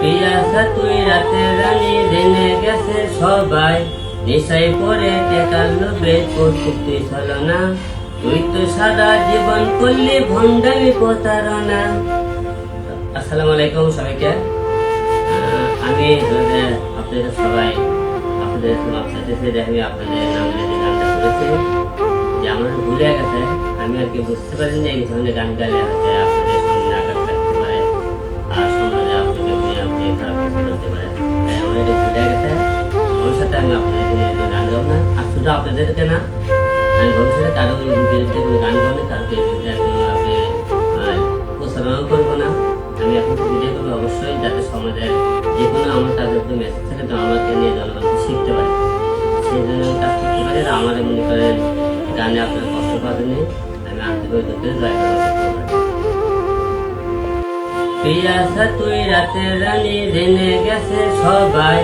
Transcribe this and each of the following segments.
পিয়াসা তুই রাতে রানী জেনে গেছে সবাই। নেশাই পরে টেকার লোভে প্রস্তুতি ছল না। তুই তো সারা জীবন করলি ভণ্ডামি প্রতারণা। আসসালামু আলাইকুম সবাইকে। আমি আপনাদের সবাই, আপনাদের সাথে যে আমি আপনাদের নাম লেগে গানটা করেছি, যে আমার ভুলে গেছে, আমি আর কি বুঝতে পারিনি এই ধরনের গান গাইলে হচ্ছে আপনাদের শুধু না। আমি ভবিষ্যতে কারও বিরুদ্ধে কোনো গান গাবো না কারও বিরুদ্ধে কোনো আপনি প্রচারণাও করব না। আমি এখন ভিডিও করব, অবশ্যই যাতে সমাজের যে কোনো আমার কাজের উপর মেসেজ থাকে, তো আমাকে নিয়ে জনগণ শিখতে পারে। সেই জন্য কাজ করতে পারি আমার মনে করেন, গানে আপনার কষ্ট পাবেন আমি আন্তরিক করতে জয় পিয়াসা তুই রাতে রানী, জেনে গেছে সবাই।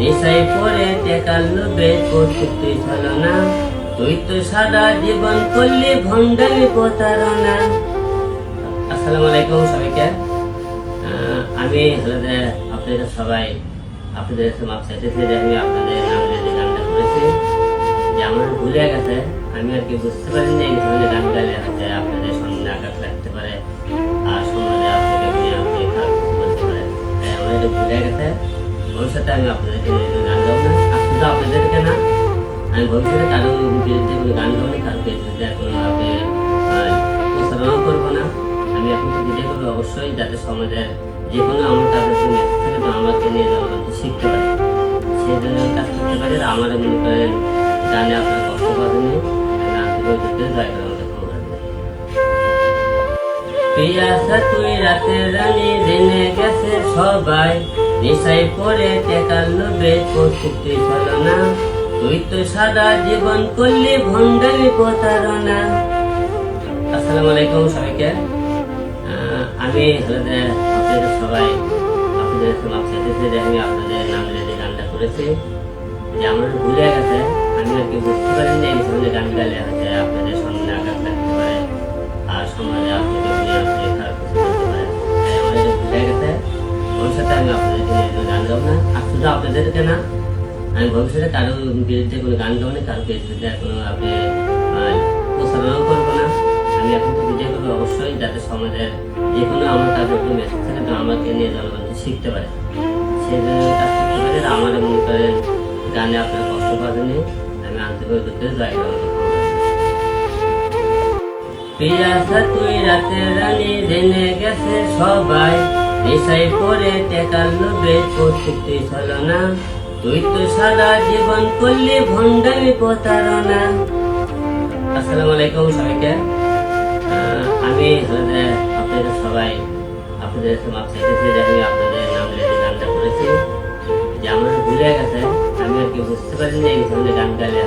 নেশাই পরে টেকার লোভে প্রস্তুতি ছল না তুই তো সারা জীবন করলি ভণ্ডামি প্রতারণা। আসসালামু আলাইকুম সবাইকে। আমি আপনাদের সবাই, আপনাদের মাপ চাইতেছি যে আমি আপনাদের নাম যে গানটা করেছি। যে আমার ভুলে গেছে, আমি আর কি বুঝতে পারিনি এই ধরনের গান গাইলে হচ্ছে আপনাদের সামনে আঘাত লাগতে পারে, আর সমাজে আপনাকে নিয়ে আপনি খারাপ বলতে পারে তাই আমার ভুলে গেছে। ভবিষ্যতে আমি আপনাদেরকে গান গাবো না। শুধু আপনাদেরকে না আমি ভবিষ্যতে কারও বিরুদ্ধে কোনো গান গাবো না কারও বিরুদ্ধে কোনো আপনি আহ, প্রচারণাও করব না। আমি এখন ভিডিও করব। অবশ্যই যাতে সমাজের যে কোনো আমার কাজের জন্য থেকে তো আমাকে নিয়ে জনগণ শিখতে পারে। সেই জন্য আমি কাজ করতে পারি আমার মনে করেন গানে আপনার কষ্ট পাবেন আন্তরিক দিতে জয় করে আমাকে ক্ষমা করে দেবেন। পিয়াসা তুই রাতে রানী জেনে গেছে সবাই। নেশাই পরে টেকার লোভে প্রস্তুতি ছল না তুই তো সারা জীবন করলি ভণ্ডামি প্রতারণা। আসসালামু আলাইকুম সবাইকে। আমি আপনাদের সবাই, আপনাদের চাইতেছি যে আমি আপনাদের নাম যে গানটা করেছি। যে আমার ভুলে গেছে, আমি আর কি বুঝতে পারিনি এই ধরনের গান গাইলে হচ্ছে আপনাদের আপনাদেরকে না। আমি ভবিষ্যতে কারও বিরুদ্ধে কোনো গান গাবো না কারও বিরুদ্ধে কোনো আপনি আহ, প্রচারণাও করব না। আমি এখন তো ভিডিও করব অবশ্যই যাতে সমাজের যে কোনো আমার কাজের উপর মেসেজ থাকে তো আমাকে নিয়ে জনগণ শিখতে পারে। সেই জন্য কাজ করতে পারি আমার মনে করেন গানে আপনার কষ্ট পাবেন আমি আন্তরিক করতে জয় করে আমাকে ক্ষমা করে পিয়াসা তুই রাতে রানী জেনে গেছে সবাই পরে টেকার লোভে না তুই তো সারা জীবন করলি ভণ্ডামি প্রতারণা। আসসালামু আলাইকুম সবাইকে। আমি আপনাদের সবাই, আপনাদের আপনাদের নাম লেগে গানটা করেছি। যে আমার ভুলে গেছে, আমি আর কি বুঝতে পারিনি এই গান গাইলে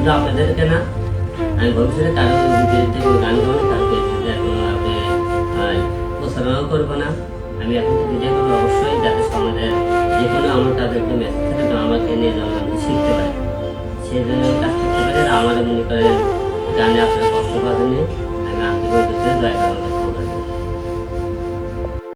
শুধু আপনাদেরকে না। আমি ভবিষ্যতে তার গান গাবো না কারও বিরুদ্ধে কোনো আপনি আহ, প্রচারণাও করব না। আমি এখন তো ভিডিও করব অবশ্যই যাতে সমাজের যে কোনো আমার তাদেরকে মেসেজ থাকে আমাকে নিয়ে জনগণ শিখতে পারে সেই জন্য আমি কাজ করতে পারি। আমার মনে করেন গানে আপনার কষ্ট পাবেন আমি আন্তরিক জয় করে আমাকে